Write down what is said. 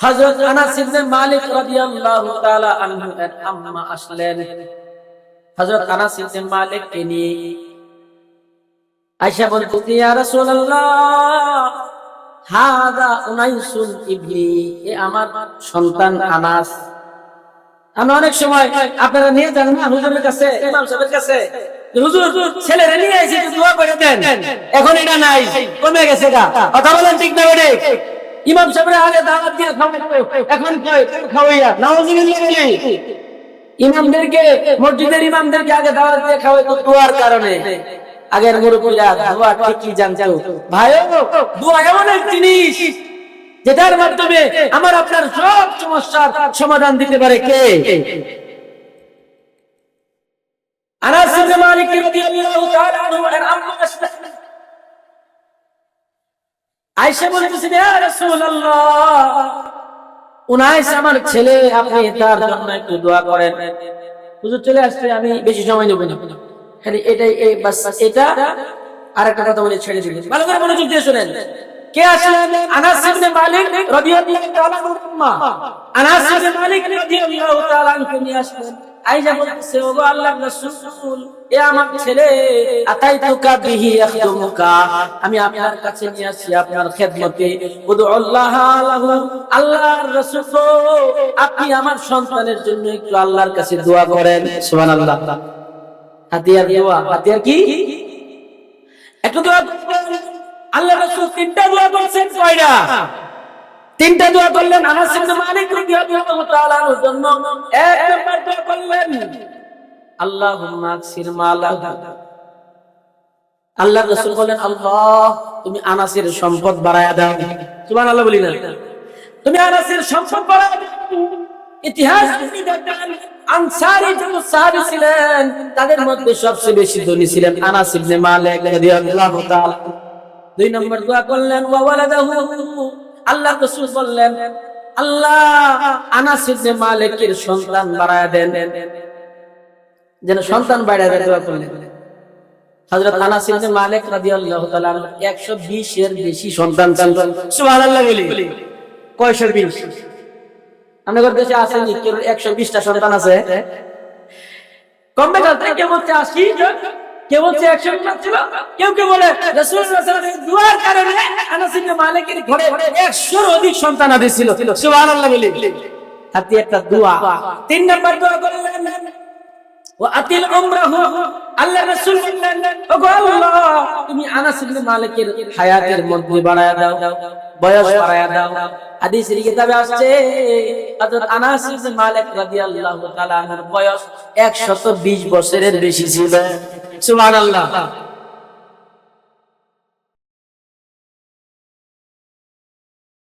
হযরত আনাস ইবনে মালিক রাদিয়াল্লাহু তাআলা আনহু এর আম্মা আসলেন। হযরত আনাস ইবনে মালিক কে নিয়ে আয়েশা বলতেছে ইয়া রাসূলুল্লাহ হাদা উনাইসুন ইবনি, এ আমার সন্তান আনাস। আমি অনেক সময় আপনারা নিয়ে যান না হুজুরের কাছে, ইমাম সাহেবের কাছে। হুজুর নিয়ে দোয়া করে দেন। এখন এটা নাই, কমে গেছে গা। কথা বলেন ঠিক না বেটে ইমাম সাহেবের আগে দাওয়াত দিয়ে খাওয়াইতো এখন কই? খাওয়াইয়া। নাউজুবিল্লাহ বলি ইমামদেরকে, মসজিদের ইমামদেরকে আগে দাওয়াত দিয়ে খাওয়াইতো দোয়ার কারণে। আগের মুরব্বীরা দোয়া ঠিকই জানতো? ভাই দোয়া এমন এক জিনিস, যেটার মাধ্যমে আমার আপনার সব সমস্যার সমাধান দিতে পারে কে? আনাস ইবনে মালিক রাদিয়াল্লাহু তাআলা আনহু এর আম্মা আসলেন বলতেছে আমার ছেলে, আপনি তার জন্য একটু দোয়া করেন। হুজুর চলে আসছে, আমি বেশি সময় নেব না। খালি এটাই এই বাস, এটা আর একটা কথা বলে ছেড়ে দিলেন ভালো করে মনোযোগ দিয়ে শুনেন। কে আসলেন আনাস ইবনে মালিক রাদিয়াল্লাহু তাআলা আনাস ইবনে মালিক রাদিয়াল্লাহু তাআলা আনহু আসলেন। বলতেছে, ওগো আল্লাহর রাসূল, এ আমার ছেলে, আতাইতুকা বিহি আমি আপনার কাছে নিয়ে আসি, আপনার খেদমতে। উদুল্লাহ লাহু, আল্লাহর রাসূল আপনি আমার সন্তানের জন্য একটু আল্লাহর কাছে দোয়া করেন। সুবহানাল্লাহ। হাতিয়ার দোয়া। হাতিয়ার কি? একটু দোয়া। আল্লাহ রাসূল তিনটা দোয়া করছেন কয়টা? তিনটা দোয়া করলেন আনাস ইবনে মালিক রাদিয়াল্লাহু তাআলা আনহুর জন্য। এক নাম্বার দোয়া করলেন, আল্লাহুম্মা আকসির মালাহু। আল্লাহ রাসূল বলেন, আল্লাহ, তুমি আনাসের সম্পদ বাড়ায়া দাও। সুবহানাল্লাহ বলি না। তুমি আনাসের সম্পদ বাড়ায়া দাও। ইতিহাস আনসারী যত সাহাবী ছিলেন, তাদের মধ্যে সবচেয়ে বেশি ধনী ছিলেন আনাস ইবনে মালিক রাদিয়াল্লাহু তাআলা। দুই নম্বর দোয়া করলেন আল্লাহ রাসূল বললেন, আল্লাহ আনাস মালিকের সন্তান বাড়ায়া দেন। যেন সন্তান বাড়ায়া দেন দোয়া করলেন। তাআলা 120 এর বেশি সন্তান আছে নি? কেউ 120 টা সন্তান আছে? কম বেকার কেউ বলছে আশি জন কেউ বলছে একশো ছিল? কেউ কেউ বলে দুয়ার কারণে আনাস ইবনে মালিকের ঘরে 100 এর অধিক সন্তান আদি ছিল। সুবহানাল্লাহ বলি। হাতি একটা দোয়া। তিন নাম্বার দোয়া করলেন ওয়াতিল উমরাহু আল্লাহ রাসূল বললেন ওগো আল্লাহ তুমি আনাস ইবনে মালিকের হায়াতের মধ্যে বাড়ায়া দাও বয়স বাড়ায়া দাও। হাদিসের কিতাবে আসছে হযরত আনাস ইবনে মালিক রাদিয়াল্লাহু তাআলা বয়স 120 বছরের বেশি ছিল। সুবহানাল্লাহ।